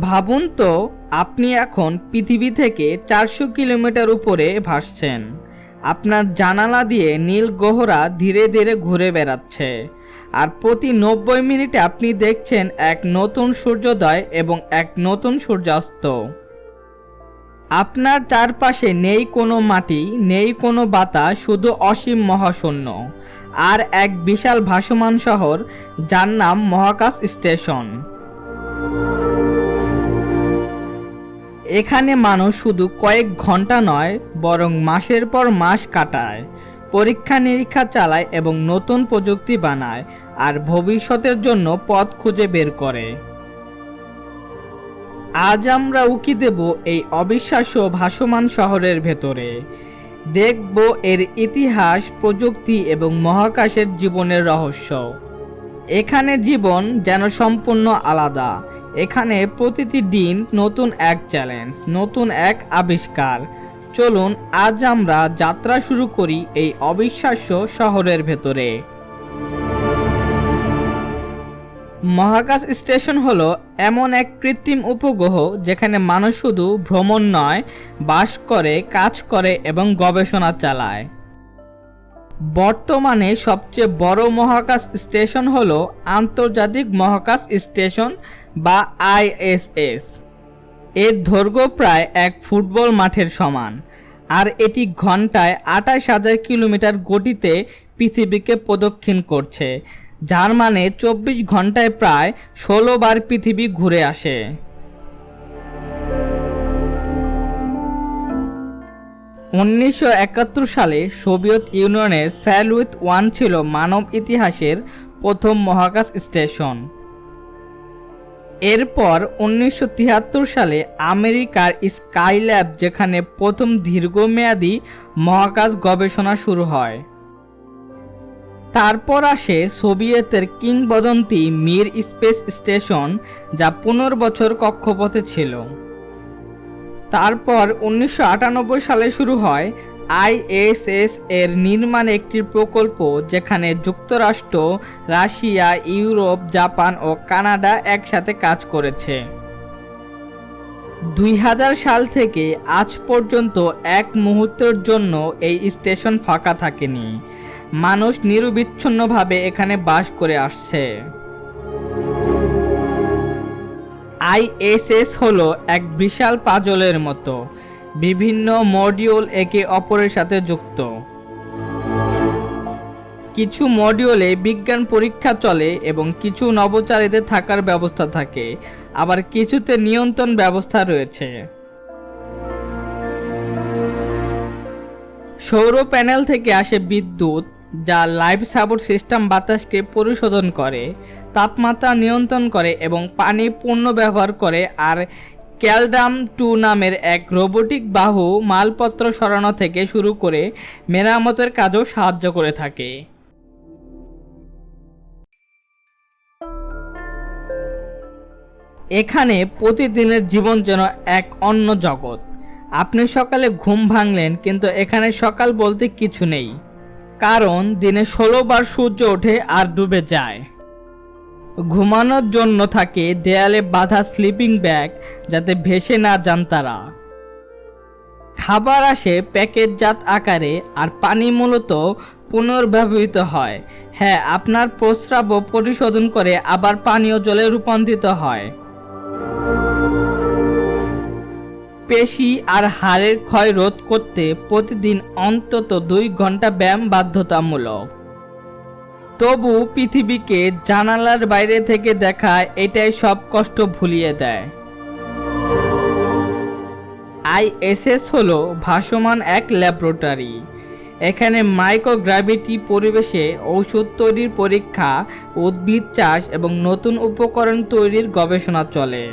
ভাবুন তো, আপনি এখন পৃথিবী থেকে চারশো কিলোমিটার উপরে ভাসছেন। আপনার জানালা দিয়ে নীল গ্রহরা ধীরে ধীরে ঘুরে বেড়াচ্ছে। আর প্রতি নব্বই মিনিটে আপনি দেখছেন এক নতুন সূর্যোদয় এবং এক নতুন সূর্যাস্ত। আপনার চারপাশে নেই কোনো মাটি, নেই কোনো বাতাস শুধু অসীম মহাশূন্য। আর এক বিশাল ভাসমান শহর, যার নাম মহাকাশ স্টেশন। এখানে মানুষ শুধু কয়েক ঘণ্টা নয়, বরং মাসের পর মাস কাটায়, পরীক্ষা নিরীক্ষা চালায় এবং নতুন প্রযুক্তি বানায়, আর ভবিষ্যতের জন্য পথ খুঁজে বের করে। আজ আমরা উকি দেব এই অবিশ্বাস্য ভাসমান শহরের ভেতরে। দেখব এর ইতিহাস, প্রযুক্তি এবং মহাকাশের জীবনের রহস্য। এখানে জীবন যেন সম্পূর্ণ আলাদা এখানে প্রতিটি দিন নতুন এক চ্যালেঞ্জ নতুন এক আবিষ্কার। চলুন, আজ আমরা যাত্রা শুরু করি এই অবিশ্বাস্য শহরের ভেতরে। মহাকাশ স্টেশন হলো এমন এক কৃত্রিম উপগ্রহ যেখানে মানুষ শুধু ভ্রমণ নয়, বাস করে, কাজ করে এবং গবেষণা চালায়। বর্তমানে সবচেয়ে বড় মহাকাশ স্টেশন হল আন্তর্জাতিক মহাকাশ স্টেশন বা আইএসএস। এর দৈর্ঘ্য প্রায় এক ফুটবল মাঠের সমান, আর এটি ঘন্টায় আঠাশ হাজার কিলোমিটার গতিতে পৃথিবীকে প্রদক্ষিণ করছে, যার মানে চব্বিশ ঘন্টায় প্রায় ষোলো বার পৃথিবী ঘুরে আসে। উনিশশো একাত্তর সালে সোভিয়েত ইউনিয়নের স্যালউইথ ওয়ান ছিল মানব ইতিহাসের প্রথম মহাকাশ স্টেশন। এরপর উনিশশো তিয়াত্তর সালে আমেরিকার স্কাইল্যাব যেখানে প্রথম দীর্ঘমেয়াদী মহাকাশ গবেষণা শুরু হয়। তারপর আসে সোভিয়েতের কিংবদন্তি মির স্পেস স্টেশন যা পনেরো বছর কক্ষপথে ছিল। তারপর উনিশশো আটানব্বই সালে শুরু হয় আইএসএস এর নির্মাণ একটি প্রকল্প যেখানে যুক্তরাষ্ট্র, রাশিয়া, ইউরোপ, জাপান ও কানাডা একসাথে কাজ করেছে। দুই হাজার সাল থেকে আজ পর্যন্ত এক মুহূর্তের জন্য এই স্টেশন ফাঁকা থাকেনি। মানুষ নিরবিচ্ছিন্নভাবে এখানে বাস করে আসছে। আইএসএস হলো এক বিশাল পাজলের মতো। বিভিন্ন মডিউল একে অপরের সাথে যুক্ত। কিছু মডিউলে বিজ্ঞান পরীক্ষা চলে এবং কিছু নবচারীদের থাকার ব্যবস্থা থাকে। আবার কিছুতে নিয়ন্ত্রণ ব্যবস্থা রয়েছে। সৌর প্যানেল থেকে আসে বিদ্যুৎ যা লাইফ সাপোর্ট সিস্টেম বাতাসকে পরিশোধন করে, তাপমাত্রা নিয়ন্ত্রণ করে এবং পানি পূর্ণ ব্যবহার করে। আর ক্যালডাম টু নামের এক রোবোটিক বাহু মালপত্র সরানো থেকে শুরু করে মেরামতের কাজও সাহায্য করে থাকে। এখানে প্রতিদিনের জীবন যেন এক অন্য জগৎ। আপনি সকালে ঘুম ভাঙলেন, কিন্তু এখানে সকাল বলতে কিছু নেই। কারণ দিনে ষোলো বার সূর্য ওঠে আর ডুবে যায়। ঘুমানোর জন্য থাকে দেয়ালে বাঁধা স্লিপিং ব্যাগ যাতে ভেসে না যান তারা। খাবার আসে প্যাকেটজাত আকারে আর পানি মূলত পুনর্ব্যবহৃত হয়। হ্যাঁ আপনার প্রস্রাবও পরিশোধন করে আবার পানীয় জলে রূপান্তরিত হয়। পেশি আর হাড়ের ক্ষয় রোধ করতে প্রতিদিন অন্তত দুই ঘণ্টা ব্যায়াম বাধ্যতামূলক। তবু পৃথিবীকে জানালার বাইরে থেকে দেখা এটাই সব কষ্ট ভুলিয়ে দেয়। আইএসএস হলো ভাসমান এক ল্যাবরেটরি। এখানে মাইক্রোগ্রাভিটি পরিবেশে ঔষধ তৈরির পরীক্ষা, উদ্ভিদ চাষ এবং নতুন উপকরণ তৈরির গবেষণা চলে।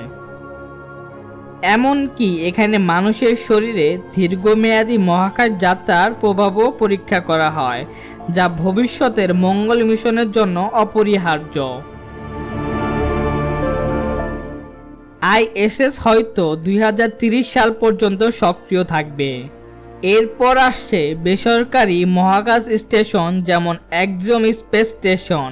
এমনকি এখানে মানুষের শরীরে দীর্ঘমেয়াদী মহাকাশ যাত্রার প্রভাবও পরীক্ষা করা হয়, যা ভবিষ্যতের মঙ্গল মিশনের জন্য অপরিহার্য। আইএসএস হয়তো দুই সাল পর্যন্ত সক্রিয় থাকবে। এরপর আসছে বেসরকারি মহাকাশ স্টেশন যেমন একজম স্পেস স্টেশন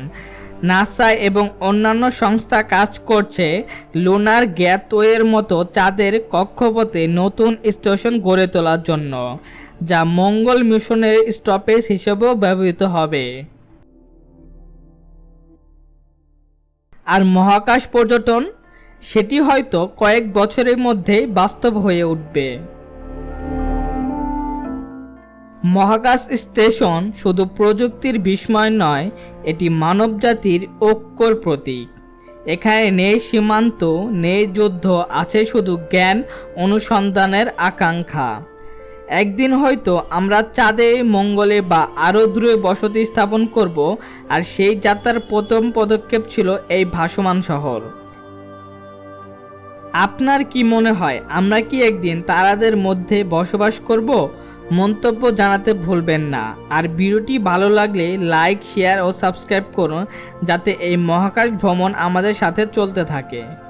নাসা এবং অন্যান্য সংস্থা কাজ করছে লুনার গ্যাতওয়ের মতো চাঁদের কক্ষপথে নতুন স্টেশন গড়ে তোলার জন্য, যা মঙ্গল মিশনের স্টপেজ হিসেবেও ব্যবহৃত হবে। আর মহাকাশ পর্যটন? সেটি হয়তো কয়েক বছরের মধ্যেই বাস্তব হয়ে উঠবে। মহাকাশ স্টেশন শুধু প্রযুক্তির বিস্ময় নয়, এটি মানবজাতির ঐক্যর প্রতীক। এখানে নেই সীমান্ত, নেই যুদ্ধ, আছে শুধু জ্ঞান, অনুসন্ধানের আকাঙ্ক্ষা। একদিন হয়তো আমরা চাঁদে, মঙ্গলে বা আরও দূরে বসতি স্থাপন করব, আর সেই যাত্রার প্রথম পদক্ষেপ ছিল এই ভাসমান শহর। আপনার কি মনে হয়, আমরা কি একদিন তারাদের মধ্যে বসবাস করব? মন্তব্য জানাতে ভুলবেন না। আর ভিডিওটি ভালো লাগলে লাইক, শেয়ার ও সাবস্ক্রাইব করুন, যাতে এই মহাকাশ ভ্রমণ আমাদের সাথে চলতে থাকে।